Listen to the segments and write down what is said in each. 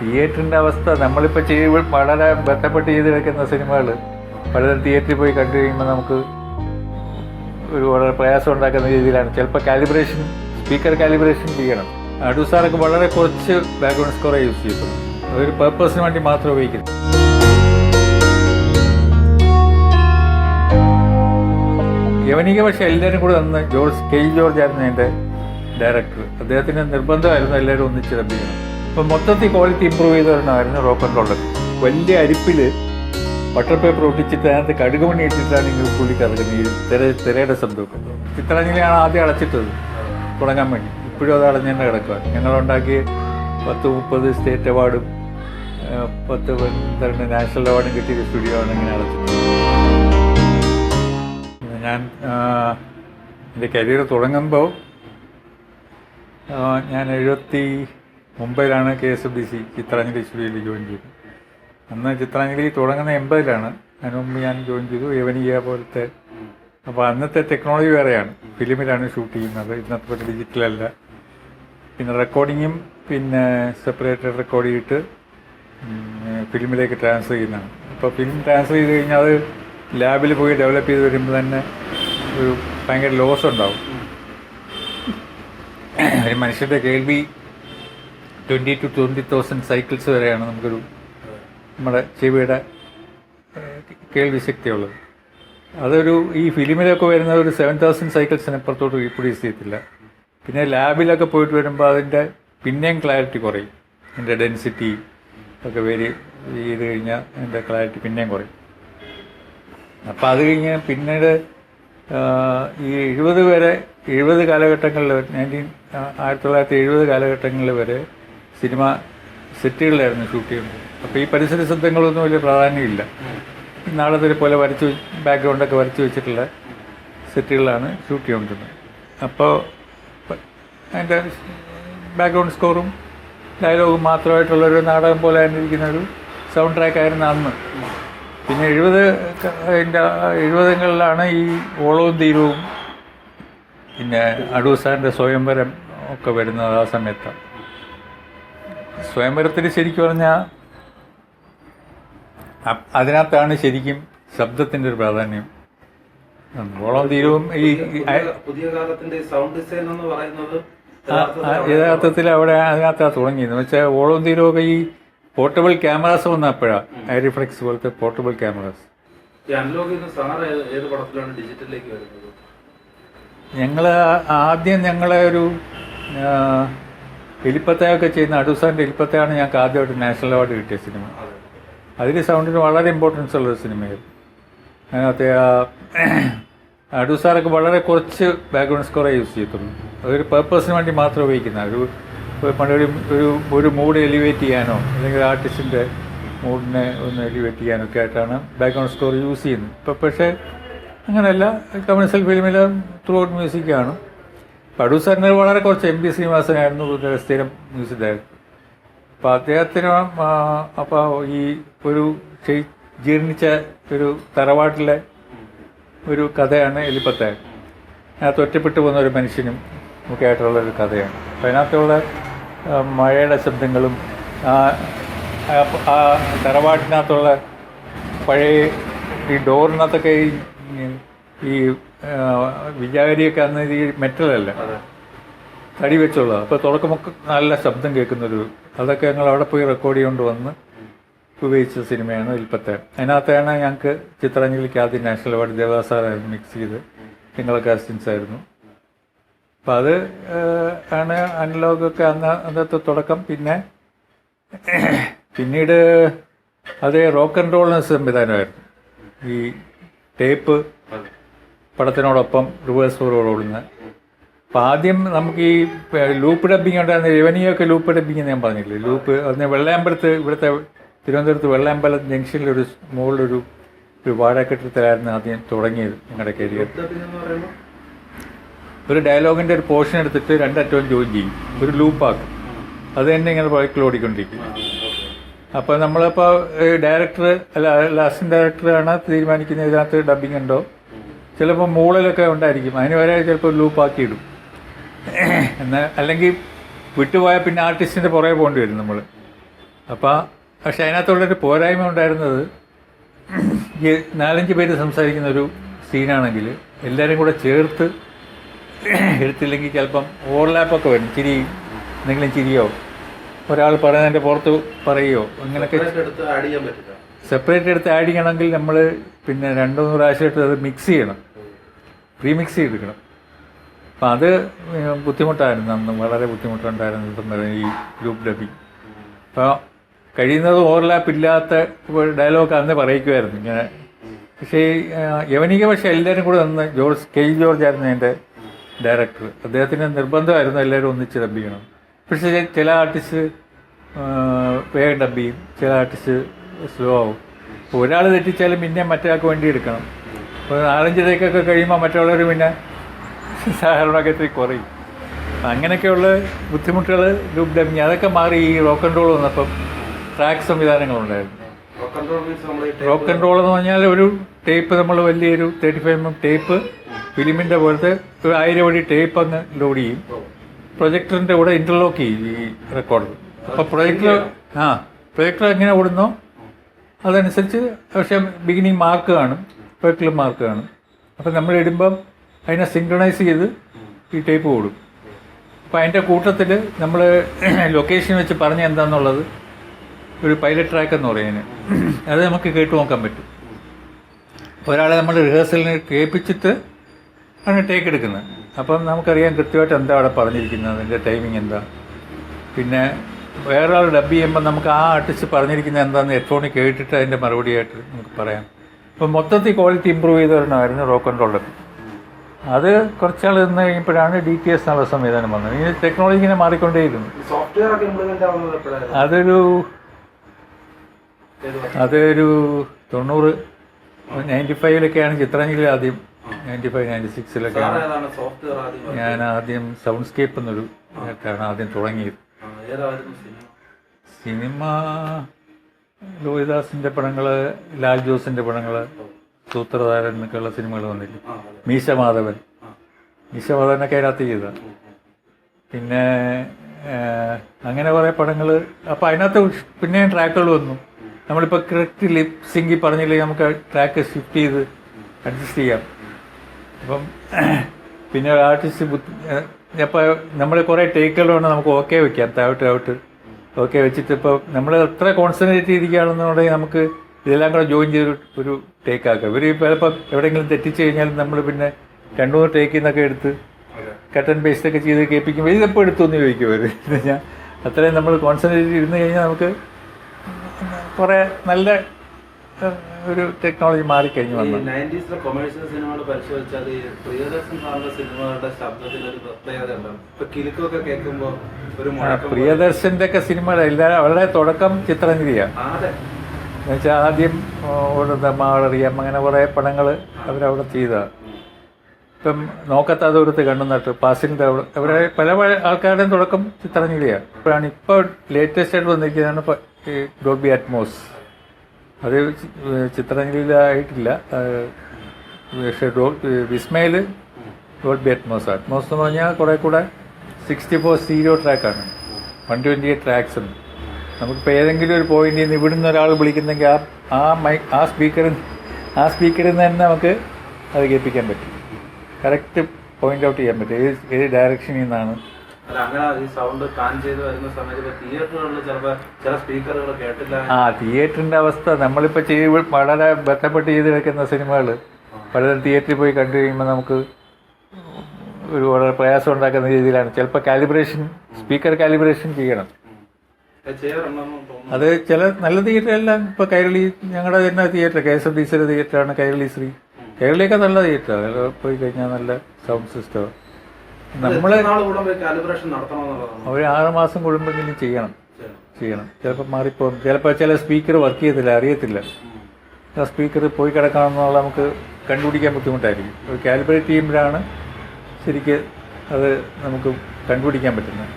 തിയേറ്ററിന്റെ അവസ്ഥ നമ്മളിപ്പോൾ ചെയ്ത് വളരെ ബന്ധപ്പെട്ട് ചെയ്ത് കിടക്കുന്ന സിനിമകൾ പലതരം തിയേറ്ററിൽ പോയി കണ്ടു കഴിയുമ്പോൾ നമുക്ക് ഒരു വളരെ പ്രയാസം ഉണ്ടാക്കുന്ന രീതിയിലാണ്. ചിലപ്പോൾ കാലിബ്രേഷൻ സ്പീക്കർ കാലിബ്രേഷൻ ചെയ്യണം. അഡുസാറൊക്കെ വളരെ കുറച്ച് ബാക്ക്ഗ്രൗണ്ട് സ്കോറേ യൂസ് ചെയ്തിട്ടുണ്ട് അതൊരു പർപ്പസിന് വേണ്ടി മാത്രം ഉപയോഗിക്കുന്നു യവനിക പക്ഷേ എല്ലാവരും കൂടെ തന്ന ജോർജ് കെ ജോർജ് ആയിരുന്നു എന്റെ ഡയറക്ടർ അദ്ദേഹത്തിന്റെ നിർബന്ധമായിരുന്നു എല്ലാവരും ഒന്നിച്ച് ഡബിക്കണം അപ്പം മൊത്തത്തിൽ ക്വാളിറ്റി ഇമ്പ്രൂവ് ചെയ്ത ഒരെണ്ണമായിരുന്നു റോക്ക് ആൻഡ് റോളർ വലിയ അരിപ്പിൽ ബട്ടർ പേപ്പർ ഒട്ടിച്ചിട്ട് അതിനകത്ത് കടുകുമണി ഇട്ടിട്ടാണ് ഇങ്ങനെ പുള്ളി കറങ്ങുന്നത് ഈ തിര തിരയുടെ ശബ്ദമൊക്കെ ചിത്രാഞ്ജലിയാണ് ആദ്യം അടച്ചിട്ടത് തുടങ്ങാൻ വേണ്ടി. ഇപ്പോഴും അത് അടഞ്ഞു തന്നെ കിടക്കുക ഞങ്ങളുണ്ടാക്കിയ പത്ത് മുപ്പത് സ്റ്റേറ്റ് അവാർഡും പത്ത് പന്ത്രണ്ട് നാഷണൽ അവാർഡും കിട്ടിയ സ്റ്റുഡിയോ ആണ് ഇങ്ങനെ അടച്ചിട്ടത് ഞാൻ എന്റെ കരിയർ തുടങ്ങുമ്പോൾ ഞാൻ എഴുപത്തി മുംബൈയിലാണ് K S F D C Chitranjali സ്റ്റുഡിയോയിൽ ജോയിൻ ചെയ്തത്. അന്ന് ചിത്രാഞ്ജലി തുടങ്ങുന്ന എൺപതിലാണ്. അതിന് ഞാൻ ജോയിൻ ചെയ്തു യവനിയ പോലത്തെ. അപ്പോൾ അന്നത്തെ ടെക്നോളജി വേറെയാണ്. ഫിലിമിലാണ് ഷൂട്ട് ചെയ്യുന്നത്. ഇന്നത്തെ പോലെ ഡിജിറ്റലല്ല പിന്നെ റെക്കോർഡിങ്ങും പിന്നെ സെപ്പറേറ്റ് റെക്കോർഡ് ചെയ്തിട്ട് ഫിലിമിലേക്ക് ട്രാൻസ്ഫർ ചെയ്യുന്നതാണ്. അപ്പോൾ ഫിലിം ട്രാൻസ്ഫർ ചെയ്ത് കഴിഞ്ഞാൽ അത് ലാബിൽ പോയി ഡെവലപ്പ് ചെയ്ത് വരുമ്പോൾ തന്നെ ഒരു ഭയങ്കര ലോസ് ഉണ്ടാവും. ഒരു മനുഷ്യന്റെ കേൾവി twenty two twenty thousand cycles വരെയാണ് നമുക്കൊരു നമ്മുടെ ചെവിയുടെ കേൾവി ശക്തിയുള്ളത് അതൊരു ഈ ഫിലിമിലൊക്കെ വരുന്ന ഒരു സെവൻ തൗസൻഡ് സൈക്കിൾസിന് അപ്പുറത്തോട്ട് റീപ്രൊഡ്യൂസ് ചെയ്യത്തില്ല. പിന്നെ ലാബിലൊക്കെ പോയിട്ട് വരുമ്പോൾ അതിന്റെ പിന്നെയും ക്ലാരിറ്റി കുറയും. അതിന്റെ ഡെൻസിറ്റി ഒക്കെ വേരി ചെയ്ത് കഴിഞ്ഞാൽ അതിന്റെ ക്ലാരിറ്റി പിന്നെയും കുറയും. അപ്പം അത് കഴിഞ്ഞ് പിന്നീട് ഈ എഴുപത് വരെ എഴുപത് കാലഘട്ടങ്ങളിൽ നയന്റീൻ ആയിരത്തി തൊള്ളായിരത്തി എഴുപത് കാലഘട്ടങ്ങളിൽ വരെ സിനിമ സെറ്റുകളിലായിരുന്നു ഷൂട്ട് ചെയ്യുന്നത്. അപ്പോൾ ഈ പരിസര ശബ്ദങ്ങളൊന്നും വലിയ പ്രാധാന്യമില്ല. നാളത്തെ പോലെ വരച്ച് ബാക്ക്ഗ്രൗണ്ടൊക്കെ വരച്ച് വെച്ചിട്ടുള്ള സെറ്റുകളിലാണ് ഷൂട്ട് ചെയ്തുകൊണ്ടിരുന്നത്. അപ്പോൾ അതിന്റെ ബാക്ക്ഗ്രൗണ്ട് സ്കോറും ഡയലോഗും മാത്രമായിട്ടുള്ളൊരു നാടകം പോലെ തന്നെ ഇരിക്കുന്ന ഒരു സൗണ്ട് ട്രാക്ക് ആയിരുന്നു അന്ന്. പിന്നെ എഴുപത് അതിന്റെ എഴുപതുകളിലാണ് ഈ ഓളവും തീരവും പിന്നെ അടൂസാറിന്റെ സ്വയംവരം ഒക്കെ വരുന്നത് ആ സമയത്താണ് സ്വയംവരത്തിൽ ശരിക്കും പറഞ്ഞാൽ അതിനകത്താണ് ശരിക്കും ശബ്ദത്തിന്റെ ഒരു പ്രാധാന്യം. ഓളവും തീരവും ഈ പുതിയ- കാലത്തിന്റെ സൗണ്ട് ഡിസൈൻ എന്ന് പറയുന്നത് യഥാർത്ഥത്തിൽ അവിടെ അതിനകത്താണ് തുടങ്ങിയത് എന്ന് വെച്ചാൽ ഓളം തീരമൊക്കെ ഈ പോർട്ടബിൾ ക്യാമറാസ് വന്നപ്പോഴാണ് ഐ റിഫ്ലെക്സ് പോലത്തെ പോർട്ടബിൾ ക്യാമറാസ് ഞങ്ങൾ ആദ്യം ഞങ്ങളെ ഒരു എലിപ്പത്തയൊക്കെ ചെയ്യുന്ന അഡൂസാറിന്റെ എലിപ്പത്തയാണ് ഞങ്ങൾക്ക് ആദ്യമായിട്ട് നാഷണൽ അവാർഡ് കിട്ടിയ സിനിമ. അതിൽ സൗണ്ടിന് വളരെ ഇമ്പോർട്ടൻസ് ഉള്ളൊരു സിനിമയായിരുന്നു. അതിനകത്തെ ആ അഡൂസാറൊക്കെ വളരെ കുറച്ച് ബാക്ക്ഗ്രൗണ്ട് സ്കോറേ യൂസ് ചെയ്യത്തുള്ളൂ. അതൊരു പർപ്പസിന് വേണ്ടി മാത്രം ഉപയോഗിക്കുന്ന ഒരു പണ്ടൊരു പണ്ട് ഒരു ഒരു ഒരു മൂഡ് എലിവേറ്റ് ചെയ്യാനോ അല്ലെങ്കിൽ ആർട്ടിസ്റ്റിന്റെ മൂഡിനെ ഒന്ന് എലിവേറ്റ് ചെയ്യാനോ ഒക്കെ ആയിട്ടാണ് ബാക്ക്ഗ്രൗണ്ട് സ്കോർ യൂസ് ചെയ്യുന്നത്. ഇപ്പം പക്ഷേ അങ്ങനെയല്ല. കമേഴ്സ്യൽ ഫിലിമിൽ ത്രൂ ഔട്ട് മ്യൂസിക്കാണ് പടൂസാറിന് വളരെ കുറച്ച് എം പി ശ്രീനിവാസനായിരുന്നു സ്ഥിരം മ്യൂസിക് ഡയറക്ടർ അപ്പോൾ അദ്ദേഹത്തിന് അപ്പോൾ ഈ ഒരു ജീർണിച്ച ഒരു തറവാട്ടിലെ ഒരു കഥയാണ് എലിപ്പത്തായൻ അതിനകത്ത് ഒറ്റപ്പെട്ടു പോകുന്ന ഒരു മനുഷ്യനും ഒക്കെ ആയിട്ടുള്ള ഒരു കഥയാണ്. അപ്പം അതിനകത്തുള്ള മഴയുടെ ശബ്ദങ്ങളും ആ ആ- തറവാട്ടിനകത്തുള്ള പഴയ ഈ ഡോറിനകത്തൊക്കെ ഈ വിചാരിയൊക്കെ അന്ന് ഈ മെറ്റലല്ല? തടി വെച്ചുള്ളത് അപ്പോൾ തുടക്കമൊക്കെ നല്ല ശബ്ദം കേൾക്കുന്നൊരു അതൊക്കെ ഞങ്ങൾ അവിടെ പോയി റെക്കോർഡ് ചെയ്തുകൊണ്ട് വന്ന് ഉപയോഗിച്ച സിനിമയാണ് ഇൽപ്പത്തെ അതിനകത്താണ് ഞങ്ങൾക്ക് ചിത്രാഞ്ജലിക്ക് ആദ്യം നാഷണൽ അവാർഡ് ദേവദാസാറായിരുന്നു മിക്സ് ചെയ്ത്. നിങ്ങളെ കാസ്റ്റിൻസ് ആയിരുന്നു. അപ്പം അത് ആണ് അനലോഗൊക്കെ അന്ന് അന്നത്തെ തുടക്കം. പിന്നെ പിന്നീട് അത് റോക്ക് ആൻഡ് റോളിന് സംവിധാനമായിരുന്നു. ഈ ടേപ്പ് പടത്തിനോടൊപ്പം റിവേഴ്സ് ഓടുന്ന. അപ്പം ആദ്യം നമുക്ക് ഈ ലൂപ്പ് ഡബ്ബിങ് ഉണ്ടായിരുന്ന രവനിയൊക്കെ ലൂപ്പ് ഡബ്ബിങ് ഞാൻ പറഞ്ഞില്ലേ? ലൂപ്പ് അതിന് വെള്ളയമ്പലത്ത് ഇവിടുത്തെ തിരുവനന്തപുരത്ത് വെള്ളയമ്പലം ജംഗ്ഷനിലൊരു മുകളിലൊരു ഒരു വാഴക്കെട്ടിടത്തിലായിരുന്നു ആദ്യം തുടങ്ങിയത് ഞങ്ങളുടെ കരിയർ ഡബിംഗ് ഒരു ഡയലോഗിന്റെ ഒരു പോർഷൻ എടുത്തിട്ട് രണ്ടറ്റവും ജോയിൻ ചെയ്യും. ഒരു ലൂപ്പാക്കും അത് തന്നെ ഇങ്ങനെ ബൈക്കിൽ ഓടിക്കൊണ്ടിരിക്കും. അപ്പോൾ നമ്മളിപ്പോൾ ഡയറക്ടർ അല്ല അസിസ്റ്റന്റ് ഡയറക്ടറാണ് തീരുമാനിക്കുന്നത് ഇതിനകത്ത് ഡബിങ് ഉണ്ടോ? ചിലപ്പോൾ മുകളിലൊക്കെ ഉണ്ടായിരിക്കും. അതിന് വരെ ചിലപ്പോൾ ലൂപ്പാക്കി ഇടും. എന്നാൽ അല്ലെങ്കിൽ വിട്ടുപോയാൽ പിന്നെ ആർട്ടിസ്റ്റിന്റെ പുറകെ പോകേണ്ടി വരും നമ്മൾ. അപ്പോൾ പക്ഷെ അതിനകത്തുള്ളൊരു പോരായ്മ ഉണ്ടായിരുന്നത് ഈ നാലഞ്ച് പേര് സംസാരിക്കുന്ന ഒരു സീനാണെങ്കിൽ എല്ലാവരും കൂടെ ചേർത്ത് എടുത്തില്ലെങ്കിൽ ചിലപ്പം ഓവർലാപ്പൊക്കെ വരും. ചിരി എന്തെങ്കിലും ചിരിയോ? ഒരാൾ പറയുന്നതിന്റെ പുറത്ത് പറയുകയോ? അങ്ങനെയൊക്കെ Separate എടുത്ത് ആഡ് ചെയ്യാൻ പറ്റില്ല. സെപ്പറേറ്റ് എടുത്ത് ആഡ് ചെയ്യണമെങ്കിൽ നമ്മൾ പിന്നെ രണ്ടു മൂന്ന് പ്രാവശ്യമായിട്ട് അത് മിക്സ് ചെയ്യണം. റീമിക്സ് ചെയ്തെടുക്കണം. അപ്പം അത് ബുദ്ധിമുട്ടായിരുന്നു. അന്ന് വളരെ ബുദ്ധിമുട്ടുണ്ടായിരുന്നു ഈ ഗ്രൂപ്പ് ഡബിങ് അപ്പോൾ കഴിയുന്നത് ഓവർലാപ്പ് ഇല്ലാത്ത ഡയലോഗ് അന്ന് പറയിക്കുമായിരുന്നു ഇങ്ങനെ. പക്ഷേ യവനിക പക്ഷേ എല്ലാവരും കൂടെ നിന്ന് ജോർജ് കെ ജോർജ് ആയിരുന്നു എന്റെ ഡയറക്ടർ അദ്ദേഹത്തിന് നിർബന്ധമായിരുന്നു എല്ലാവരും ഒന്നിച്ച് ഡബ് ചെയ്യണം. പക്ഷേ ചില ആർട്ടിസ്റ്റ് വേഗം ഡബ് ചെയ്യും. ചില ആർട്ടിസ്റ്റ് സ്ലോ ആവും. ഒരാൾ തെറ്റിച്ചാലും പിന്നെ മറ്റൊരാൾക്ക് വേണ്ടി എടുക്കണം. അപ്പോൾ നാലഞ്ച് തേക്കൊക്കെ കഴിയുമ്പോൾ മറ്റുള്ളവർ പിന്നെ സഹകരണമൊക്കെ ഇത്തിരി കുറയും. അങ്ങനെയൊക്കെയുള്ള ബുദ്ധിമുട്ടുകൾ ഗ്രൂപ്പ് ഡബിങ് അതൊക്കെ മാറി ഈ റോക്ക് ആൻഡ് റോൾ വന്നപ്പം ട്രാക്ക് സംവിധാനങ്ങളുണ്ടായിരുന്നു റോക്ക് ആൻഡ് റോൾ എന്ന് പറഞ്ഞാൽ ഒരു ടേപ്പ് നമ്മൾ വലിയൊരു തേർട്ടി ഫൈവ് എം ടേപ്പ് ഫിലിമിന്റെ പോലത്തെ ഒരു ആയിരം വഴി ടേപ്പ് അങ്ങ് ലോഡ് ചെയ്യും. പ്രൊജക്ടറിന്റെ കൂടെ ഇന്റർലോക്ക് ചെയ്യും ഈ റെക്കോർഡ് അപ്പോൾ പ്രൊജക്ടർ ആ പ്രൊജക്ടർ എങ്ങനെ ഓടുന്നോ അതനുസരിച്ച് പക്ഷേ ബിഗിനിങ് മാർക്ക് കാണും. പ്രൊജക്ടറിൽ മാർക്ക് കാണും അപ്പം നമ്മൾ ഇടുമ്പം അതിനെ സിങ്ക്രണൈസ് ചെയ്ത് ഈ ടേപ്പ് ഓടും. അപ്പോൾ അതിന്റെ കൂട്ടത്തിൽ നമ്മൾ ലൊക്കേഷൻ വെച്ച് പറഞ്ഞ എന്താണെന്നുള്ളത് ഒരു പൈലറ്റ് ട്രാക്ക് എന്ന് പറയുന്നത് അത് നമുക്ക് കേട്ട് നോക്കാൻ പറ്റും. ഒരാളെ നമ്മൾ റിഹേഴ്സലിന് കേൾപ്പിച്ചിട്ട് ആണ് ടേക്ക് എടുക്കുന്നത്. അപ്പം നമുക്കറിയാം കൃത്യമായിട്ട് എന്താ അവിടെ പറഞ്ഞിരിക്കുന്നത് അതിന്റെ ടൈമിംഗ് എന്താ. പിന്നെ വേറൊരാൾ ഡബ് ചെയ്യുമ്പോൾ നമുക്ക് ആ ആർട്ടിസ്റ്റ് പറഞ്ഞിരിക്കുന്നത് എന്താണെന്ന് ഹെഡ്ഫോണിൽ കേട്ടിട്ട് അതിന്റെ മറുപടിയായിട്ട് നമുക്ക് പറയാം. അപ്പം മൊത്തത്തിൽ ക്വാളിറ്റി ഇമ്പ്രൂവ് ചെയ്ത് ആൻഡ് റോൾ. ഡബ് അത് കുറച്ചാൾ നിന്ന് കഴിഞ്ഞപ്പോഴാണ് ഡി ടി എസ് എന്നുള്ള സംവിധാനം വന്നത്. ഈ ടെക്നോളജി ഇങ്ങനെ മാറിക്കൊണ്ടേയിരുന്നു. അതൊരു? അതൊരു തൊണ്ണൂറ് നയന്റി ഫൈവിലൊക്കെയാണ് ചിത്രാഞ്ജലി ആദ്യം നയന്റി ഫൈവ് നയന്റി സിക്സിലൊക്കെയാണ് ഞാൻ ആദ്യം സൗണ്ട്സ്കേപ്പ് എന്നൊരു ആദ്യം തുടങ്ങിയത്. സിനിമ ലോഹിദാസിന്റെ പടങ്ങൾ ലാൽ ജോസിന്റെ പടങ്ങൾ സൂത്രധാരൻ എന്നൊക്കെയുള്ള സിനിമകൾ വന്നില്ല? മീശ മാധവൻ മീശ മാധവനൊക്കെ അതിനകത്ത് ചെയ്ത. പിന്നെ അങ്ങനെ കുറേ പടങ്ങൾ അപ്പൊ അതിനകത്ത് പിന്നെയും ട്രാക്കുകൾ വന്നു. നമ്മളിപ്പോൾ കറക്റ്റ് ലിപ് സിങ്കി പറഞ്ഞില്ലെങ്കിൽ നമുക്ക് ട്രാക്ക് ഷിഫ്റ്റ് ചെയ്ത് അഡ്ജസ്റ്റ് ചെയ്യാം. അപ്പം പിന്നെ ആർട്ടിസ്റ്റ് ബുദ്ധി അപ്പൊ നമ്മൾ കുറേ ടേക്കുകൾ വേണം നമുക്ക് ഓക്കെ വെക്കാം. താഴോട്ട് താഴോട്ട് ഓക്കെ വെച്ചിട്ട് ഇപ്പോൾ നമ്മൾ എത്ര കോൺസെൻട്രേറ്റ് ചെയ്തിരിക്കുകയാണെന്നുണ്ടെങ്കിൽ നമുക്ക് ഇതെല്ലാം കൂടെ ജോയിൻ ചെയ്ത് ഒരു ടേക്ക് ആക്കാം. ഇവർ ചിലപ്പോൾ എവിടെയെങ്കിലും തെറ്റിച്ച് കഴിഞ്ഞാൽ നമ്മൾ പിന്നെ രണ്ടു മൂന്ന് ടേക്കിൽ നിന്നൊക്കെ എടുത്ത് കട്ടൻ പേസ്റ്റ് ഒക്കെ ചെയ്ത് കേൾപ്പിക്കുമ്പോൾ ഇതെപ്പോൾ എടുത്തു എന്ന് ചോദിക്കും അവർ ഞാൻ അത്രയും നമ്മൾ കോൺസെൻട്രേറ്റ് ഇരുന്ന് കഴിഞ്ഞാൽ നമുക്ക് കുറേ നല്ല ഒരു ടെക്നോളജി മാറിക്കഴിഞ്ഞു വന്നു. നയന്റീസിലെ കൊമേഴ്ഷ്യൽ സിനിമകൾ പരിശോധിച്ചാൽ പ്രിയദർശൻ സാറിന്റെ സിനിമകളുടെ ശബ്ദത്തിൽ ഒരു പ്രത്യേകത ഉണ്ടാവും ഇപ്പൊ കിലുക്കൊക്കെ കേൾക്കുമ്പോൾ ഒരു. പ്രിയദർശന്റെ ഒക്കെ സിനിമകൾ എല്ലാ അവരുടെ തുടക്കം ചിത്രഞ്ജലിയാണ് എന്നുവെച്ചാൽ ആദ്യം ഓടുന്ന മാളറിയാം അങ്ങനെ കുറേ പടങ്ങൾ അവരവിടെ ചെയ്തതാണ് ഇപ്പം നോക്കത്ത ദൂരത്ത് കണ്ണു നട്ട്. പാസിന്റെ അവിടെ അവരെ പല പല ആൾക്കാരുടെയും തുടക്കം ചിത്രഞ്ജലിയാണ് ഇപ്പോഴാണ് ഇപ്പോൾ ലേറ്റസ്റ്റ് ആയിട്ട് വന്നിരിക്കുന്നതാണ് ഈ ഡോൾബി അറ്റ്മോസ് അത് ചിത്രങ്ങളിലായിട്ടില്ല. പക്ഷെ ഡോ വിസ്മയിൽ ഡോൾബി അറ്റ്മോസ്. അറ്റ്മോസ് എന്ന് പറഞ്ഞാൽ കുറേ കൂടെ സിക്സ്റ്റി ഫോർ സ്റ്റീരിയോ ട്രാക്കാണ്. വൺ ട്വന്റി എയ്റ്റ് ട്രാക്സ് ഉണ്ട് നമുക്കിപ്പോൾ ഏതെങ്കിലും ഒരു പോയിന്റിൽ നിന്ന് ഇവിടുന്ന് ഒരാൾ വിളിക്കുന്നെങ്കിൽ ആ ആ മൈ ആ സ്പീക്കറിൽ ആ സ്പീക്കറിൽ നിന്ന് തന്നെ നമുക്ക് അത് കേൾപ്പിക്കാൻ പറ്റും. കറക്റ്റ് പോയിന്റ് ഔട്ട് ചെയ്യാൻ പറ്റും. ഏത് ഏത് ഡയറക്ഷനിൽ നിന്നാണ് അല്ല അങ്ങനെ ഈ സൗണ്ട് ചെയ്ത് വരുന്ന സമയത്ത് ഇപ്പൊ തിയേറ്ററുകളിൽ ചിലപ്പോ ചില സ്പീക്കറുകൾ കേട്ടില്ല. ആ തിയേറ്ററിന്റെ അവസ്ഥ. നമ്മളിപ്പോൾ ചെയ്ത് വളരെ ബന്ധപ്പെട്ട് ചെയ്ത് കിടക്കുന്ന സിനിമകൾ പലരും തിയേറ്ററിൽ പോയി കണ്ടു കഴിയുമ്പോൾ നമുക്ക് ഒരു വളരെ പ്രയാസം ഉണ്ടാക്കുന്ന രീതിയിലാണ്. ചിലപ്പോൾ കാലിബ്രേഷൻ സ്പീക്കർ കാലിബ്രേഷൻ ചെയ്യണം. അത് ചില നല്ല തിയേറ്ററെല്ലാം ഇപ്പോൾ കൈരളി ഞങ്ങളുടെ തന്നെ theatre K S F D സിയുടെ തിയേറ്ററാണ് കൈരളി ശ്രീ. കൈരളിയൊക്കെ നല്ല തിയേറ്ററാണ് പോയി കഴിഞ്ഞാൽ നല്ല സൗണ്ട് സിസ്റ്റം നമ്മൾ ഒരു ആറ് മാസം കൂടുമ്പോഴെങ്കിലും ചെയ്യണം. ചെയ്യണം. ചിലപ്പോൾ മാറിപ്പോകും ചിലപ്പോൾ ചില സ്പീക്കർ വർക്ക് ചെയ്യത്തില്ല അറിയത്തില്ല. ആ സ്പീക്കർ പോയി കിടക്കണമെന്നുള്ള നമുക്ക് കണ്ടുപിടിക്കാൻ ബുദ്ധിമുട്ടായിരിക്കും. ഒരു കാലിബ്രേറ്റ് ചെയ്യുമ്പോഴാണ് ശരിക്ക് അത് നമുക്ക് കണ്ടുപിടിക്കാൻ പറ്റുന്നത്.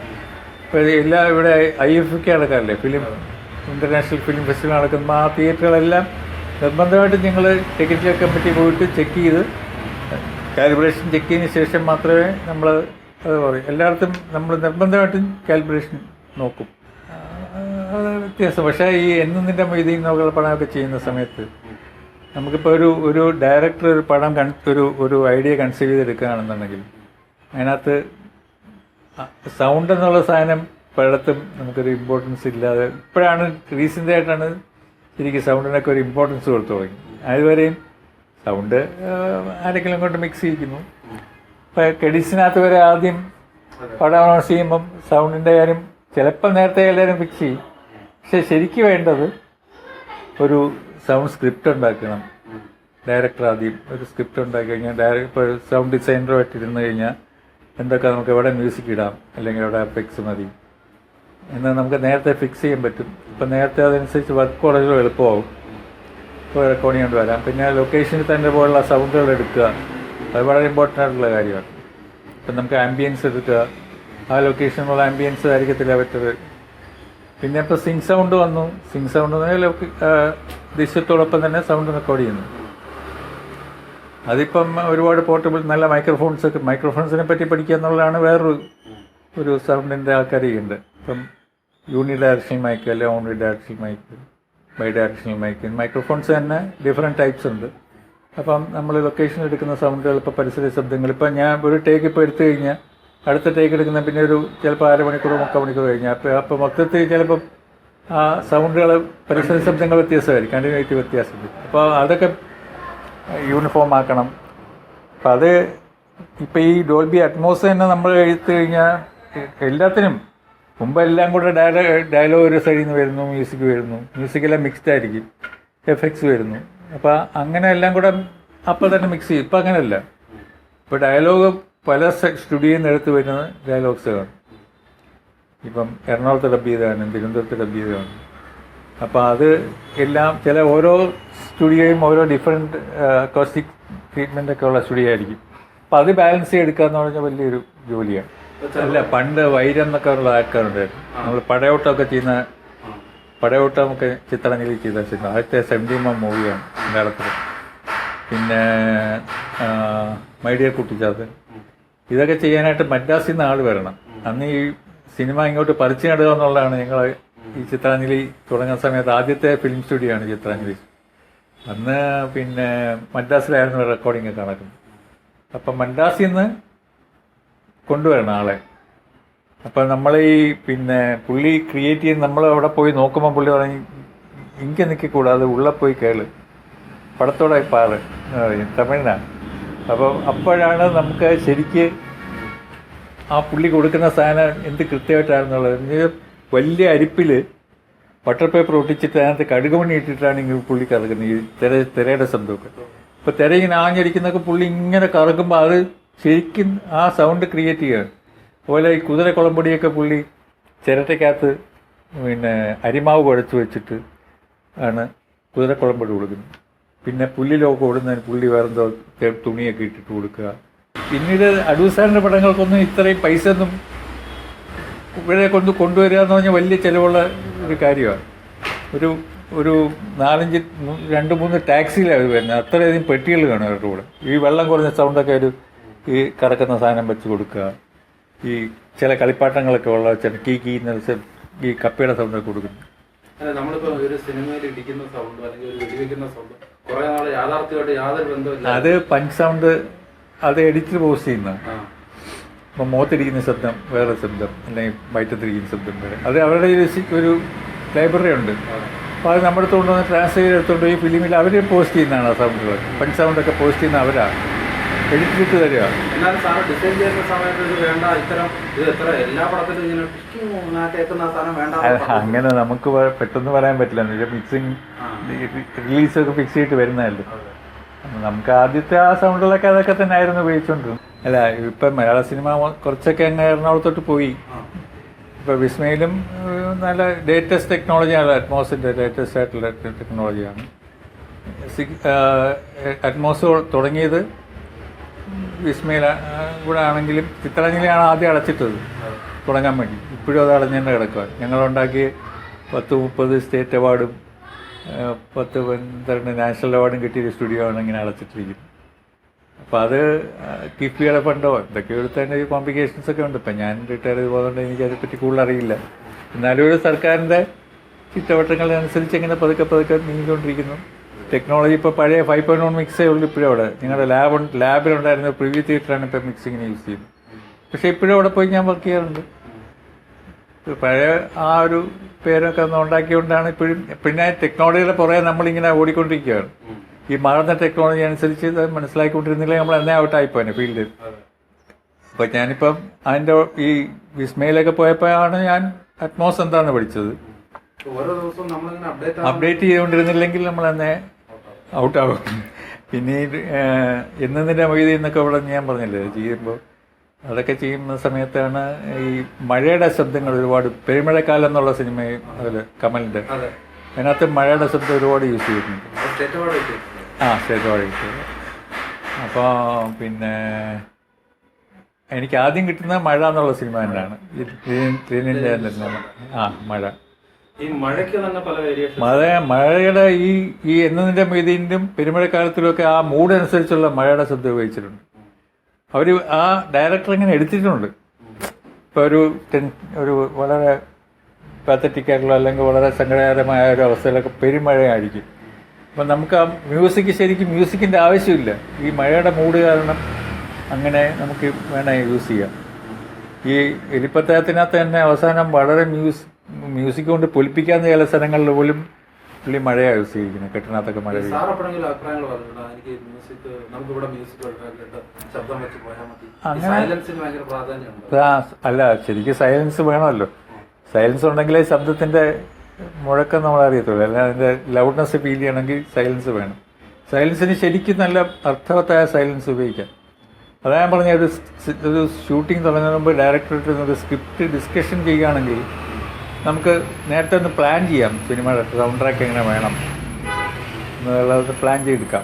ഇപ്പോൾ എല്ലാ ഇവിടെ ഐ എഫ് ഒക്കെ നടക്കാറില്ലേ? ഫിലിം ഇന്റർനാഷണൽ ഫിലിം ഫെസ്റ്റിവൽ നടക്കുമ്പോൾ ആ തിയേറ്ററുകളെല്ലാം നിർബന്ധമായിട്ടും ഞങ്ങൾ ടിക്കറ്റ് കമ്മിറ്റി പോയിട്ട് ചെക്ക് ചെയ്ത് കാലിബ്രേഷൻ ചെക്ക് ചെയ്തതിന് ശേഷം മാത്രമേ നമ്മൾ അത് പറയും. എല്ലായിടത്തും നമ്മൾ നിർബന്ധമായിട്ടും കാലിബ്രേഷൻ നോക്കും. അത് വ്യത്യാസം. പക്ഷേ ഈ എന്നും നിന്റെ മൊയ്തീൻ എന്നുള്ള പടമൊക്കെ ചെയ്യുന്ന സമയത്ത് നമുക്കിപ്പോൾ ഒരു ഒരു ഡയറക്ടർ ഒരു പടം കൺ ഒരു ഒരു ഐഡിയ കൺസീവ് ചെയ്തെടുക്കുകയാണെന്നുണ്ടെങ്കിൽ അതിനകത്ത് സൗണ്ട് എന്നുള്ള സാധനം പലയിടത്തും നമുക്കൊരു ഇമ്പോർട്ടൻസ് ഇല്ലാതെ ഇപ്പോഴാണ് റീസെന്റ് ആയിട്ടാണ് ശരിക്കും സൗണ്ടിനൊക്കെ ഒരു ഇമ്പോർട്ടൻസ് കൊടുത്തു തുടങ്ങി. അതുവരെയും സൗണ്ട് ആരെങ്കിലും കൊണ്ട് മിക്സ് ചെയ്യിക്കുന്നു. ഇപ്പം ക്രെഡിറ്റ്സിനകത്ത് വരെ ആദ്യം പടം അനൗൺസ് ചെയ്യുമ്പം സൗണ്ടിന്റെ കാര്യം ചിലപ്പോൾ നേരത്തെ എല്ലാവരും ഫിക്സ് ചെയ്യും. പക്ഷെ ശരിക്ക് വേണ്ടത് ഒരു സൗണ്ട് സ്ക്രിപ്റ്റ് ഉണ്ടാക്കണം. ഡയറക്ടർ ആദ്യം ഒരു സ്ക്രിപ്റ്റ് ഉണ്ടാക്കി കഴിഞ്ഞാൽ ഡയറക്ടർ ഇപ്പോൾ സൗണ്ട് ഡിസൈനറുമായിട്ട് ഇരുന്ന് കഴിഞ്ഞാൽ എന്തൊക്കെ നമുക്ക് എവിടെ മ്യൂസിക് ഇടാം അല്ലെങ്കിൽ എവിടെ എഫക്ട്സ് മതി. എന്ന് നമുക്ക് നേരത്തെ ഫിക്സ് ചെയ്യാൻ പറ്റും. ഇപ്പം നേരത്തെ അതനുസരിച്ച് വർക്ക് കുറച്ചും എളുപ്പമാവും. ഇപ്പോൾ റെക്കോർഡിംഗ് കൊണ്ട് വരാം. പിന്നെ ലൊക്കേഷനിൽ തന്നെ പോലുള്ള സൗണ്ടുകൾ എടുക്കുക. അത് വളരെ ഇമ്പോർട്ടന്റ് ആയിട്ടുള്ള കാര്യമാണ്. ഇപ്പം നമുക്ക് ആംബിയൻസ് എടുക്കുക. ആ ലൊക്കേഷനിലുള്ള ആംബിയൻസ് ആയിരിക്കത്തില്ല ബെറ്റർ പിന്നെ ഇപ്പോൾ സിങ് സൗണ്ട് വന്നു. സിങ് സൗണ്ട് ദൃശ്യത്തോടൊപ്പം തന്നെ സൗണ്ട് റെക്കോർഡ് ചെയ്യുന്നു. അതിപ്പം ഒരുപാട് പോർട്ടബിൾ നല്ല മൈക്രോഫോൺസ് ഒക്കെ മൈക്രോഫോൺസിനെ പറ്റി പഠിക്കുക എന്നുള്ളതാണ് വേറൊരു ഒരു സൗണ്ടിന്റെ ആൾക്കാർ ചെയ്യുന്നുണ്ട് ഇപ്പം യൂണി ഡയറക്ഷൻ മൈക്ക് അല്ലെ only direction mic bi directional mic microphones തന്നെ ഡിഫറെന്റ് ടൈപ്സ് ഉണ്ട്. അപ്പം നമ്മൾ ലൊക്കേഷൻ എടുക്കുന്ന സൗണ്ടുകൾ ഇപ്പോൾ പരിസര ശബ്ദങ്ങൾ. ഇപ്പം ഞാൻ ഒരു ടേക്ക് ഇപ്പോൾ എടുത്തു കഴിഞ്ഞാൽ അടുത്ത ടേക്ക് എടുക്കുന്ന പിന്നെ ഒരു ചിലപ്പോൾ അരമണിക്കൂർ മുക്കാൽ മണിക്കൂറോ കഴിഞ്ഞാൽ അപ്പോൾ അപ്പോൾ മൊത്തത്തിൽ ചിലപ്പം ആ സൗണ്ടുകൾ പരിസര ശബ്ദങ്ങൾ വ്യത്യാസമായിരിക്കും. കണ്ടിന്യൂറ്റി വ്യത്യാസം. അപ്പോൾ അതൊക്കെ യൂണിഫോം ആക്കണം. അപ്പം അത് ഇപ്പം ഈ ഡോൾബി അറ്റ്മോസ് തന്നെ നമ്മൾ എടുത്തു കഴിഞ്ഞാൽ എല്ലാത്തിനും മുമ്പ് എല്ലാം കൂടെ ഡയലോ ഡയലോഗ് ഒരു സൈഡിൽ നിന്ന് വരുന്നു മ്യൂസിക് വരുന്നു. മ്യൂസിക്കെല്ലാം മിക്സ്ഡ് ആയിരിക്കും. എഫക്ട്സ് വരുന്നു. അപ്പോൾ അങ്ങനെ എല്ലാം കൂടെ അപ്പോൾ തന്നെ മിക്സ് ചെയ്യും. ഇപ്പം അങ്ങനെയല്ല. ഇപ്പോൾ ഡയലോഗ് പല സ്റ്റുഡിയോയിൽ നിന്ന് എടുത്ത് വരുന്ന ഡയലോഗ്സുകളാണ് ഇപ്പം എറണാകുളത്ത് ഡബ് ചെയ്തതാണ് തിരുവനന്തപുരത്ത് ഡബ് ചെയ്തതാണ്. അപ്പോൾ അത് എല്ലാം ചില ഓരോ സ്റ്റുഡിയോയും ഓരോ ഡിഫറെന്റ് കോസ്റ്റിക് ട്രീറ്റ്മെന്റൊക്കെ ഉള്ള സ്റ്റുഡിയോ ആയിരിക്കും. അപ്പോൾ അത് ബാലൻസ് ചെയ്തെടുക്കുക എന്ന് പറഞ്ഞാൽ വലിയൊരു ജോലിയാണ്. അല്ല പണ്ട് വൈരം എന്നൊക്കെ ഉള്ള ആൾക്കാരുണ്ടായിരുന്നു നമ്മൾ പടയോട്ടമൊക്കെ ചെയ്യുന്ന പടയോട്ടമൊക്കെ ചിത്രങ്ങളിൽ ചെയ്ത സിനിമ. ആദ്യത്തെ സെമിമ മൂവിയാണ് മലയാളത്തിൽ പിന്നെ മൈഡിയ കുട്ടിച്ചാത്തൻ. ഇതൊക്കെ ചെയ്യാനായിട്ട് മദ്രാസിൽ നിന്ന് ആൾ വരണം. അന്ന് ഈ സിനിമ ഇങ്ങോട്ട് പറിച്ചു നടുക എന്നുള്ളതാണ് ഞങ്ങൾ ഈ ചിത്രാഞ്ജലി തുടങ്ങുന്ന സമയത്ത് ആദ്യത്തെ ഫിലിം സ്റ്റുഡിയോ ആണ് ചിത്രാഞ്ജലി അന്ന് പിന്നെ മദ്രാസിലായിരുന്നു റെക്കോർഡിംഗ് ഒക്കെ നടക്കുന്നത്. അപ്പം മദ്രാസിൽ നിന്ന് കൊണ്ടുവരണം ആളെ. അപ്പം നമ്മൾ ഈ പിന്നെ പുള്ളി ക്രിയേറ്റ് ചെയ്ത് നമ്മൾ അവിടെ പോയി നോക്കുമ്പോൾ പുള്ളി പറഞ്ഞു ഇങ്ക നിൽക്കൂടാതെ ഉള്ള പോയി കേൾ. പടത്തോടെ പാറ്. തമിഴിനാണ് അപ്പം അപ്പോഴാണ് നമുക്ക് ശരിക്ക് ആ പുള്ളി കൊടുക്കുന്ന സാധനം എന്ത് കൃത്യമായിട്ടാണെന്നുള്ളത്. വലിയ അരിപ്പിൽ ബട്ടർ പേപ്പർ ഒട്ടിച്ചിട്ട് അതിനകത്ത് കടുകുമണി ഇട്ടിട്ടാണ് ഇങ്ങനെ പുള്ളി കറക്കുന്നത് ഈ തിര തിരയുടെ ശബ്ദമൊക്കെ. അപ്പോൾ തിര ഇങ്ങനെ ആഞ്ഞടിക്കുന്നൊക്കെ പുള്ളി ഇങ്ങനെ കറക്കുമ്പോൾ അത് ശരിക്കും ആ സൗണ്ട് ക്രിയേറ്റ് ചെയ്യുകയാണ് അതുപോലെ ഈ കുതിര കുളമ്പൊടിയൊക്കെ പുള്ളി ചിരട്ടയ്ക്കകത്ത് പിന്നെ അരിമാവ് കുഴച്ച് വെച്ചിട്ട് ആണ് കുതിര കുളമ്പൊടി കൊടുക്കുന്നത്. പിന്നെ പുല്ലിലൊക്കെ ഓടുന്നതിന് പുള്ളി വേറെന്തോ തുണിയൊക്കെ ഇട്ടിട്ട് കൊടുക്കുക. പിന്നീട് അടൂസാറിന്റെ പടങ്ങൾക്കൊന്നും ഇത്രയും പൈസ ഒന്നും ഇവിടെ കൊണ്ട് കൊണ്ടുവരിക എന്ന് പറഞ്ഞാൽ വലിയ ചിലവുള്ള ഒരു കാര്യമാണ്. ഒരു ഒരു നാലഞ്ച് രണ്ട് മൂന്ന് ടാക്സിയിലാണ് വരുന്നത്. അത്രയധികം പെട്ടികൾ കാണും അവരുടെ കൂടെ. ഈ വെള്ളം കുറഞ്ഞ സൗണ്ടൊക്കെ ഒരു ഈ കറക്കുന്ന സാധനം വെച്ച് കൊടുക്കുക. ഈ ചില കളിപ്പാട്ടങ്ങളൊക്കെ ഉള്ള ചില കീ കീ എന്ന ഈ കപ്പയുടെ സൗണ്ട് കൊടുക്കുന്നു. അത് പഞ്ച് സൗണ്ട് അത് എഡിറ്റ് പോസ്റ്റ് ചെയ്യുന്ന. ഇപ്പൊ മുഖത്തിരിക്കുന്ന ശബ്ദം വേറെ ശബ്ദം അല്ലെങ്കിൽ വയറ്റത്തിരിക്കുന്ന ശബ്ദം വേറെ അത് അവരുടെ ഒരു ലൈബ്രറി ഉണ്ട്. അപ്പോൾ അത് നമ്മുടെ അടുത്തുകൊണ്ട് ട്രാൻസ്ലേറ്റ് എടുത്തുകൊണ്ട് ഈ ഫിലിമിൽ അവർ പോസ്റ്റ് ചെയ്യുന്നതാണ് ആ സൗണ്ടുകൾ പഞ്ച് സൗണ്ടൊക്കെ പോസ്റ്റ് ചെയ്യുന്ന അവരാണ് എഡിറ്റിട്ട് തരിക എന്നാലും സാറ് ഡിസൈൻ ചെയ്യുന്ന സമയത്ത് ഇത് വേണ്ട ഇത്തരം ഇത് എത്ര എല്ലാ പടത്തിലും ഇങ്ങനെ കേൾക്കുന്ന സാധനം വേണ്ട അങ്ങനെ നമുക്ക് പെട്ടെന്ന് പറയാൻ പറ്റില്ല. മിക്സിങ് റിലീസൊക്കെ ഫിക്സ് ചെയ്തിട്ട് വരുന്നതല്ലേ. നമുക്ക് ആദ്യത്തെ ആ സൗണ്ടിലൊക്കെ അതൊക്കെ തന്നെ ആയിരുന്നു ഉപയോഗിച്ചുകൊണ്ടിരുന്നത് അല്ല ഇപ്പം മലയാള സിനിമ കുറച്ചൊക്കെ അങ്ങ് എറണാകുളത്തോട്ട് പോയി. ഇപ്പോൾ വിസ്മയിലും നല്ല ലേറ്റസ്റ്റ് ടെക്നോളജിയാണ് അറ്റ്മോസിന്റെ ലേറ്റസ്റ്റ് ആയിട്ടുള്ള ടെക്നോളജിയാണ്. അറ്റ്മോസ് തുടങ്ങിയത് വിസ്മയിൽ കൂടെ ആണെങ്കിലും ചിത്രാഞ്ജലിയാണ് ആദ്യം അടച്ചിട്ടത്. തുടങ്ങാൻ വേണ്ടി. ഇപ്പോഴും അത് അടഞ്ഞുതന്നെ കിടക്കുക ഞങ്ങളുണ്ടാക്കി പത്ത് മുപ്പത് സ്റ്റേറ്റ് അവാർഡും പത്ത് പന്ത്രണ്ട് നാഷണൽ അവാർഡും കിട്ടിയ സ്റ്റുഡിയോ ആണ് ഇങ്ങനെ അടച്ചിട്ടിരിക്കുന്നത്. അപ്പോൾ അത് കിഫ്ബിയുടെ ഫണ്ടോ? എന്തൊക്കെ എടുത്തതിന്റെ ഒരു കോംപ്ലിക്കേഷൻസ് ഒക്കെ ഉണ്ട്. ഇപ്പം ഞാൻ റിട്ടയർ ചെയ്ത് പോകുന്നതുകൊണ്ട് എനിക്ക് അതിനെപ്പറ്റി കൂടുതൽ അറിയില്ല. എന്നാലും ഒരു സർക്കാരിന്റെ ചുറ്റവട്ടങ്ങളനുസരിച്ച് ഇങ്ങനെ പതുക്കെ പതുക്കെ നീങ്ങിക്കൊണ്ടിരിക്കുന്നു. ടെക്നോളജി ഇപ്പോൾ പഴയ ഫൈവ് പോയിന്റ് വൺ മിക്സേ ഉള്ളൂ ഇപ്പോഴും അവിടെ. നിങ്ങളുടെ ലാബ് ലാബിലുണ്ടായിരുന്ന പ്രിവ്യൂ തിയേറ്ററാണ് ഇപ്പോൾ മിക്സിങ്ങിന് യൂസ് ചെയ്യുന്നത്. പക്ഷേ ഇപ്പോഴും അവിടെ പോയി ഞാൻ വർക്ക് ചെയ്യാറുണ്ട്. പഴയ ആ ഒരു പേരൊക്കെ ഒന്ന് ഉണ്ടാക്കിയോണ്ടാണ് ഇപ്പോഴും പിന്നെ ടെക്നോളജിയുടെ പുറകെ നമ്മളിങ്ങനെ ഓടിക്കൊണ്ടിരിക്കുകയാണ്. ഈ മാറുന്ന ടെക്നോളജി അനുസരിച്ച് ഇത് മനസ്സിലാക്കിക്കൊണ്ടിരുന്നില്ലെങ്കിൽ നമ്മൾ എന്നെ ഔട്ടായിപ്പോനെ ഫീൽഡിൽ അപ്പോൾ ഞാനിപ്പം അതിന്റെ ഈ വിസ്മയിലൊക്കെ പോയപ്പോഴാണ് ഞാൻ അറ്റ്മോസ് എന്താണെന്ന് പഠിച്ചത്. അപ്ഡേറ്റ് ചെയ്തുകൊണ്ടിരുന്നില്ലെങ്കിൽ നമ്മൾ എന്നെ ഔട്ടാവും. പിന്നീട് എന്നതിന്റെ മൊയ്തി എന്നൊക്കെ ഇവിടെ ഞാൻ പറഞ്ഞില്ലേ ചെയ്യുമ്പോൾ അതൊക്കെ ചെയ്യുന്ന സമയത്താണ് ഈ മഴയുടെ ശബ്ദങ്ങൾ ഒരുപാട് പെരുമഴക്കാലം എന്നുള്ള സിനിമയും അതിൽ കമലിന്റെ അതെ. അതിനകത്ത് മഴയുടെ ശബ്ദം ഒരുപാട് യൂസ് ചെയ്യുന്നുണ്ട്. ആ സ്റ്റേറ്റ് വാഴയ്ക്ക് അപ്പോൾ പിന്നെ എനിക്ക് ആദ്യം കിട്ടുന്ന മഴ എന്നുള്ള സിനിമ തന്നെയാണ്. ആ മഴ. ഈ പല മഴ മഴയുടെ ഈ ഈ എന്നതിന്റെ മീതിന്റെയും പെരുമഴക്കാലത്തിലൊക്കെ ആ മൂഡ് അനുസരിച്ചുള്ള മഴയുടെ ശബ്ദം ഉപയോഗിച്ചിട്ടുണ്ട്. അവർ ആ ഡയറക്ടർ ഇങ്ങനെ എടുത്തിട്ടുണ്ട്. ഇപ്പോൾ ഒരു ടെൻ- ഒരു വളരെ പാത്തറ്റിക് ആയിട്ടുള്ള അല്ലെങ്കിൽ വളരെ സങ്കടകരമായ ഒരു അവസ്ഥയിലൊക്കെ പെരുമഴയായിരിക്കും. അപ്പം നമുക്ക് ആ മ്യൂസിക് ശരിക്കും മ്യൂസിക്കിന്റെ ആവശ്യമില്ല. ഈ മഴയുടെ മൂഡ് കാരണം അങ്ങനെ നമുക്ക് വേണേൽ യൂസ് ചെയ്യാം. ഈ എലിപ്പത്തേത്തിനകത്ത് തന്നെ അവസാനം വളരെ മ്യൂസ് മ്യൂസിക് കൊണ്ട് പൊലിപ്പിക്കാവുന്ന ചില സ്ഥലങ്ങളിൽ പോലും പുള്ളി മഴയാണ് യൂസ് ചെയ്തിരിക്കുന്നത്. കെട്ടിനകത്തൊക്കെ മഴ അങ്ങനെ- അല്ല ശരിക്കും സൈലൻസ് വേണമല്ലോ. സൈലൻസ് ഉണ്ടെങ്കിലേ ശബ്ദത്തിന്റെ മുഴക്കം നമ്മൾ അറിയത്തുള്ളൂ. അല്ലെങ്കിൽ അതിന്റെ ലൗഡ്നെസ് ഫീൽ ചെയ്യണമെങ്കിൽ സൈലൻസ് വേണം. സൈലൻസിന് ശരിക്കും നല്ല അർത്ഥവത്തായ സൈലൻസ് ഉപയോഗിക്കാം. അതാ ഞാൻ പറഞ്ഞ ഒരു ഒരു ഷൂട്ടിംഗ് തുടങ്ങുന്നതിന് മുമ്പ് ഡയറക്ടറേറ്റ് ഒരു സ്ക്രിപ്റ്റ് ഡിസ്കഷൻ ചെയ്യുകയാണെങ്കിൽ നമുക്ക് നേരത്തെ ഒന്ന് പ്ലാൻ ചെയ്യാം. സിനിമയുടെ സൗണ്ട് ട്രാക്ക് എങ്ങനെ വേണം. എന്നുള്ളത് പ്ലാൻ ചെയ്തെടുക്കാം.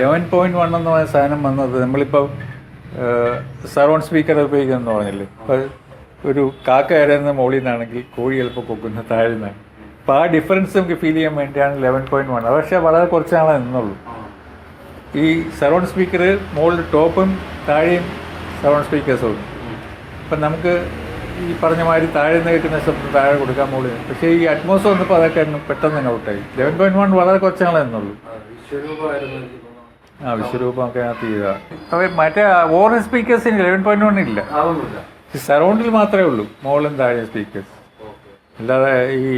ലെവൻ പോയിന്റ് വൺ എന്ന് പറയുന്ന സാധനം വന്നത് നമ്മളിപ്പോൾ സറൗണ്ട് സ്പീക്കർ ഉപയോഗിക്കുന്നു പറഞ്ഞില്ലേ? ഇപ്പോൾ ഒരു കാക്ക ഇടയുന്ന മുകളിൽ നിന്നാണെങ്കിൽ കോഴി ചിലപ്പോൾ കൊക്കുന്ന താഴ്ന്ന അപ്പോൾ ആ ഡിഫറൻസ് നമുക്ക് ഫീൽ ചെയ്യാൻ വേണ്ടിയാണ് ലെവൻ പോയിന്റ് വൺ പക്ഷേ വളരെ കുറച്ച് നാളെ നിന്നുള്ളൂ. ഈ സറൗണ്ട് സ്പീക്കർ മുകളിൽ ടോപ്പും താഴെയും സറൗണ്ട് സ്പീക്കേഴ്സും ഉണ്ട്. അപ്പം നമുക്ക് ഈ പറഞ്ഞ മാതിരി താഴെ നിന്ന് കേൾക്കുന്ന ശബ്ദം താഴെ കൊടുക്കാൻ മുകളിൽ. പക്ഷേ ഈ അറ്റ്മോസ്ഫിയർ വന്നപ്പോൾ അതൊക്കെ പെട്ടെന്ന് തന്നെ ഔട്ടായി ലെവൻ പോയിന്റ് വൺ വളരെ കുറച്ച് നാളെ നിന്നുള്ളൂ വിശ്വരൂപമായിരുന്നു എനിക്ക് തോന്നുന്നു ആ. വിശ്വരൂപമൊക്കെ അതിനകത്ത് ചെയ്താൽ അപ്പോൾ മറ്റേ ഓറൽ സ്പീക്കേഴ്സിന് ലെവൻ പോയിന്റ് വൺ ഇല്ല സറൗണ്ടിൽ മാത്രമേ ഉള്ളൂ മുകളിലും താഴെ സ്പീക്കേഴ്സ് അല്ലാതെ ഈ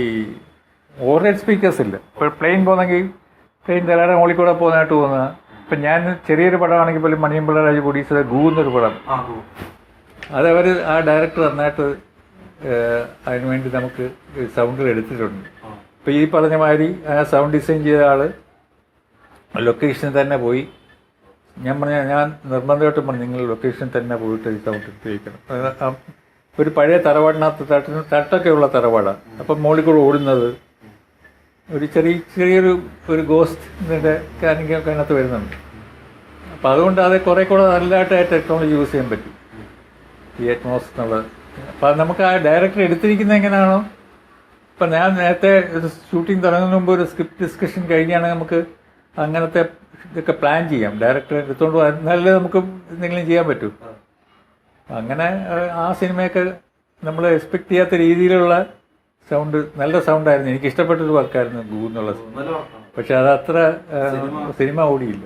ഓറൽ സ്പീക്കേഴ്സ് ഇല്ല. ഇപ്പോൾ പ്ലെയിൻ പോകുന്നെങ്കിൽ പ്ലെയിൻ തലയുടെ മുകളിൽ കൂടെ പോകുന്നതായിട്ട് തോന്നുക ഇപ്പം ഞാൻ ചെറിയൊരു പടമാണെങ്കിൽ പോലും മണിയമ്പിള്ള രാജ് പ്രൊഡ്യൂസ് ഗൂ എന്നൊരു പടം. അതവർ ആ ഡയറക്ടർ നന്നായിട്ട് അതിനുവേണ്ടി നമുക്ക് സൗണ്ടിൽ എടുത്തിട്ടുണ്ട്. ഇപ്പോൾ ഈ പറഞ്ഞ മാതിരി ആ സൗണ്ട് ഡിസൈൻ ചെയ്ത ആൾ ലൊക്കേഷനിൽ തന്നെ പോയി. ഞാൻ പറഞ്ഞ ഞാൻ നിർബന്ധമായിട്ടും പറഞ്ഞു നിങ്ങൾ ലൊക്കേഷനിൽ തന്നെ പോയിട്ട് ഈ സൗണ്ട് എടുത്തിരിക്കണം ഒരു പഴയ തറവാടിനകത്ത് തട്ടിന് തട്ടൊക്കെ ഉള്ള തറവാടാണ് അപ്പം മുകളിൽ കൂടെ ഓടുന്നത് ഒരു ചെറിയ ചെറിയൊരു ഒരു ഗോസ്റ്റിന്റെ കാര്യങ്ങളൊക്കെ അതിനകത്ത് വരുന്നുണ്ട്. അപ്പം അതുകൊണ്ട് അത് കുറേ കൂടെ നല്ലതായിട്ട് ടെക്നോളജി യൂസ് ചെയ്യാൻ പറ്റും. ഈ അറ്റ്മോസ് എന്നുള്ളത് അപ്പം നമുക്ക് ആ ഡയറക്ടർ എടുത്തിരിക്കുന്നത് എങ്ങനെയാണോ? ഇപ്പം ഞാൻ നേരത്തെ ഒരു ഷൂട്ടിംഗ് തുടങ്ങുന്നതിന് മുമ്പ് ഒരു സ്ക്രിപ്റ്റ് ഡിസ്കഷൻ കഴിഞ്ഞാണെങ്കിൽ നമുക്ക് അങ്ങനത്തെ ഇതൊക്കെ പ്ലാൻ ചെയ്യാം. ഡയറക്ടർ എടുത്തുകൊണ്ട് നല്ല നമുക്ക് എന്തെങ്കിലും ചെയ്യാൻ പറ്റൂ. അങ്ങനെ ആ സിനിമയൊക്കെ നമ്മൾ എക്സ്പെക്ട് ചെയ്യാത്ത രീതിയിലുള്ള സൗണ്ട് നല്ല സൗണ്ടായിരുന്നു എനിക്ക് ഇഷ്ടപ്പെട്ടൊരു വർക്കായിരുന്നു ഗൂ എന്നുള്ളത് പക്ഷെ അത് അത്ര സിനിമ ഓടിയില്ല.